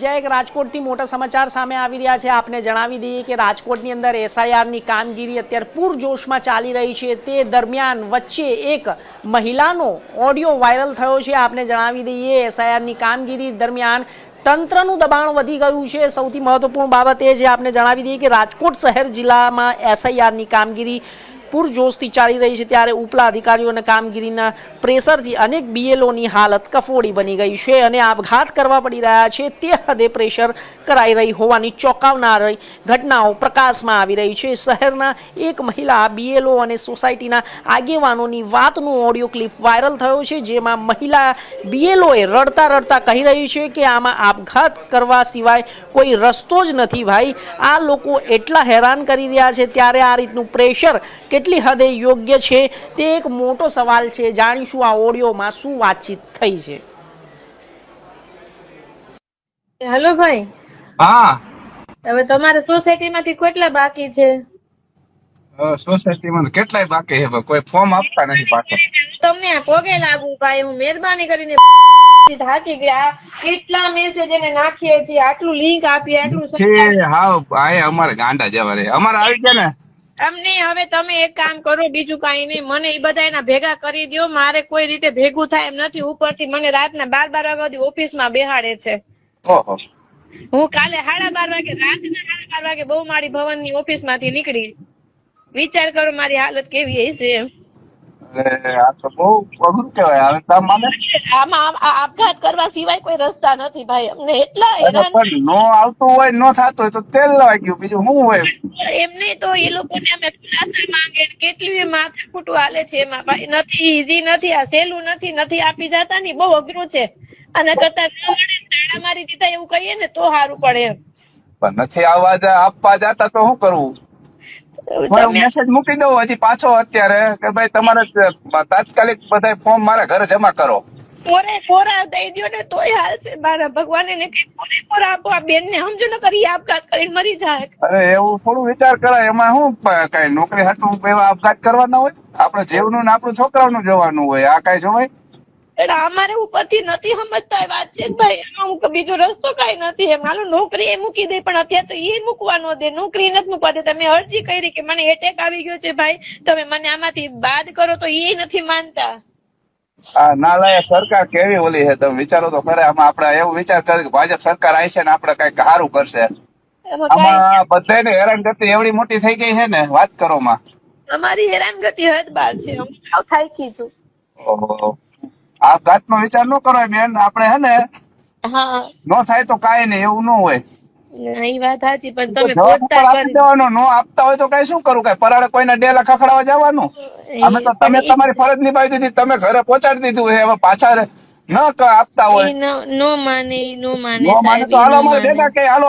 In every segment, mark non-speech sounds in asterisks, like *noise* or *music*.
જ્યાં એક રાજકોટથી મોટા સમાચાર સામે આવી રહ્યા છે. આપને જણાવી દઈએ કે રાજકોટની અંદર એસઆઈઆરની કામગીરી અત્યારે પૂરજોશમાં ચાલી રહી છે. તે દરમિયાન વચ્ચે એક મહિલાનો ઓડિયો વાયરલ થયો છે. આપને જણાવી દઈએ, એસઆઈઆરની કામગીરી દરમિયાન તંત્રનું દબાણ વધી ગયું છે. સૌથી મહત્વપૂર્ણ બાબત એ છે, આપને જણાવી દઈએ કે રાજકોટ શહેર જિલ્લામાં એસઆઈઆરની કામગીરી પૂરજોશથી ચાલી રહી છે ત્યારે ઉપલા અધિકારીઓના કામગીરીના પ્રેશરથી અનેક બીએલઓની હાલત કફોડી બની ગઈ છે અને આપઘાત કરવા પડી રહ્યા છે તે હદે પ્રેશર કરાઈ રહી હોવાની ચોંકાવનારી ઘટનાઓ પ્રકાશમાં આવી રહી છે. શહેરના એક મહિલા બીએલઓ અને સોસાયટીના આગેવાનોની વાતનું ઓડિયો ક્લિપ વાયરલ થયો છે, જેમાં મહિલા બીએલઓએ રડતા રડતા કહી રહી છે કે આમાં આપઘાત કરવા સિવાય કોઈ રસ્તો જ નથી ભાઈ. આ લોકો એટલા હેરાન કરી રહ્યા છે, ત્યારે આ રીતનું પ્રેશર કેટલી હદે યોગ્ય છે તે એક મોટો સવાલ છે. જાણીશું આ ઓડિયોમાં શું વાતચીત થઈ છે. હેલો ભાઈ. હા. હવે તમારે સોસાયટીમાંથી કેટલા બાકી છે? સોસાયટીમાં કેટલાય બાકી છે? કોઈ ફોર્મ આપતા નથી પાછા. તમને આ પોગે લાગુ ભાઈ. હું મહેરબાની કરીને *laughs* થાકી ગયા. કેટલા મેસેજ એને નાખીએ છીએ? આટલું લિંક આપીએ આટલું છે હાવ આ અમારે ગાંડા જવા રે અમારે આવી ગયા ને? અમને હવે તમે એક કામ કરો બીજું કઈ નહીં. મને એ બધા એના ભેગા કરી દો મારે કોઈ રીતે ભેગું થાય એમ નથી. ઉપરથી મને રાતના બાર બાર વાગ્યા સુધી ઓફિસમાં બેહાડે છે. હું કાલે સાડા બાર વાગે રાતના સાડા બાર વાગે બહુ મારી ભવનની ઓફિસમાંથી નીકળી. વિચાર કરો મારી હાલત કેવી હશે એમ. આ તો બહુ અઘરું કહેવાય. હવે તમારે આમાં આપઘાત કરવા સિવાય કોઈ રસ્તા નથી ભાઈ. અમને એટલા હેરાન પણ નો આવતું હોય નો થતું હોય તો તેલ લવાઈ ગયું. બીજું શું હોય? એમને તો એ લોકોને અમે ખુલાસા માંગે કેટલી માથાકૂટું હાલે છે એમાં ભાઈ. નથી ઈઝી નથી આ સહેલું નથી નથી આપી જતા ની બહુ અઘરું છે. અને કરતા ન મળે તાળા મારી દીધા એવું કહીએ ને તો સારું પડે એમ. પણ નથી આવવા આપવા જતા તો શું કરવું? મેસેજ મૂકી દઉં હજી પાછો અત્યારે કે ભાઈ તમારે તાત્કાલિક બધા ફોર્મ મારા ઘરે જમા કરો. પોરે પોરા દઈ દો ને તોય હાલશે. મારા ભગવાન ને કઈ પોરે પોરા આપો? આ બેન ને સમજો ને કરી આપઘાત કરીને મરી જાય. અરે એવું થોડું વિચાર કરાય. એમાં શું કઈ નોકરી હાટું એવા આપઘાત કરવાના હોય? આપણે જેવનું ને આપણું છોકરાઓનું જોવાનું હોય. આ કઈ જોવાય? એટલે અમારે ઉપરથી નથી સમજતા વાત છે ભાઈ અમુક બીજો રસ્તો કઈ નથી. એમ હાલો નોકરી એ મૂકી દે પણ અત્યારે તો એ મૂકવા ન દે. નોકરી નથી મૂકવા દે તમે અરજી કરી કે મને એટેક આવી ગયો છે ભાઈ. તમે મને આમાંથી બાદ કરો તો એ નથી માનતા. આ નાલાયક સરકાર કેવી ઓલી છે? તમે વિચારો તો ખરે આમાં આપણે એવું વિચાર કરે કે ભાજપ સરકાર આવી છે ને આપણે કંઈક સારું કરશે. આમાં બધાને કરતી એવડી મોટી થઈ ગઈ છે ને વાત કરો માં. અમારી હેરાનગતિ હદ બાર છે. હું થાકી છું. ઓહો. આપઘાતનો વિચાર ન કરો બેન. આપણે હે ને નો થાય તો કાઈ નહીં એવું ન હોય. વાત સાચી પણ તમે દેવાનો નો આપતા હોય તો કઈ શું કરું? કઈ પરાળે કોઈને ડેલા ખખડાવા જવાનું? અમે તો તમે તમારી ફરજ નિભાવી દીધી તમે ઘરે પહોંચાડી દીધું હવે પાછા ન ક- આપતા હોય. નો માને નો માને નો માને તો હાલો અમારે માને. કે હાલો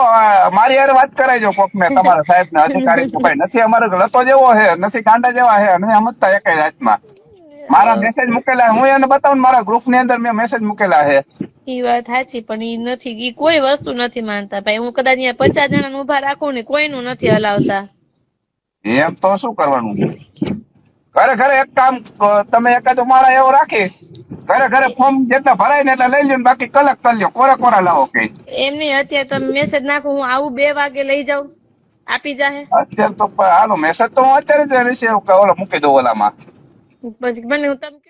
મારી હારે વાત કરાવજો કોક ને તમારા સાહેબ ને *laughs* અધિકારી ભાઈ નથી અમારે લતો જેવો છે નથી ગાંડા જેવા છે અને સમજતા એકાઈ રાતમાં મારા મેસેજ મૂકેલા હું એને બતાવું મારા ગ્રુપની અંદર મેં મેસેજ મૂકેલા છે. ઈ વાત સાચી પણ ઈ નથી ઈ કોઈ વસ્તુ નથી માનતા. ભાઈ હું કદાચ અહીંયા પચાસ જણા ઊભા રાખું ને કોઈનું નથી હલાવતા. એમ તો શું કરવાનું? ઘરે ઘરે એક કામ તમે એકાદ મારા એવો રાખી ઘરે ઘરે ફોર્મ જેટલા ભરાય ને એટલા લઈ લ્યો બાકી કલેક્ટ કરી લ્યો. કોરા કોરા લાવો એમ નહીં અત્યારે તમે મેસેજ નાખો હું આવું બે વાગે લઈ જાઉં. આપી જાહે. અત્યારે તો હાલો મેસેજ તો હું અત્યારે જ રિસીવ ક- ઓલો મૂકી દઉં ઓલામાં. પછી મને હું તમે